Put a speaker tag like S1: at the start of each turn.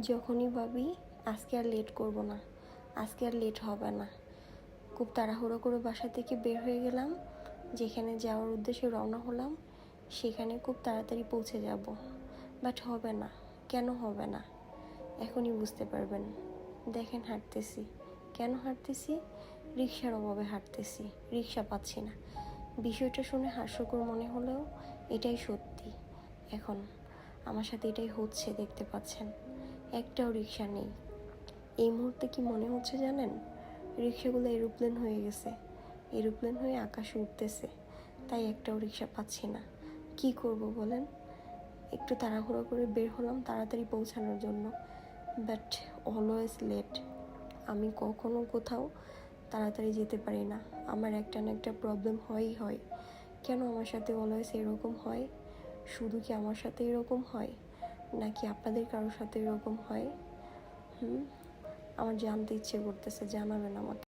S1: যখনই ভাবি, আজকে আর লেট করব না, আজকে আর লেট হবে না। খুব তাড়াহুড়ো করে বাসা থেকে বের হয়ে গেলাম, যেখানে যাওয়ার উদ্দেশ্যে রওনা হলাম, সেখানে খুব তাড়াতাড়ি পৌঁছে যাব। বাট হবে না, কেন হবে না? এখনই বুঝতে পারবেন। দেখেন হাঁটতেছি। কেন হাঁটতেছি? রিক্সার অভাবে হাঁটতেছি, রিক্সা পাচ্ছি না। বিষয়টা শুনে হাস্যকর মনে হলেও এটাই সত্যি। এখন আমার সাথে এটাই হচ্ছে, দেখতে পাচ্ছেন। একটাও রিক্সা নেই। এই মুহূর্তে কি মনে হচ্ছে জানেন? রিক্সাগুলো এরোপ্লেন হয়ে গেছে। এরোপ্লেন হয়ে আকাশে উঠতেছে। তাই একটাও রিক্সা পাচ্ছি না। কি করব বলেন? একটু তাড়াহুড়ো করে বের হলাম তাড়াতাড়ি পৌঁছানোর জন্য। But always late. আমি কখনো কোথাও তাড়াতাড়ি যেতে পারি না। আমার একটা না একটা প্রবলেম হয়ই হয়। কেন আমার সাথে অলওয়েজ এরকম হয়? শুধু কি আমার সাথে এরকম হয়? নাকি আপনাদের কারোর সাথে এরকম হয়? হুম? আমার জানতে ইচ্ছে করতেছে জানাবেন আমাকে।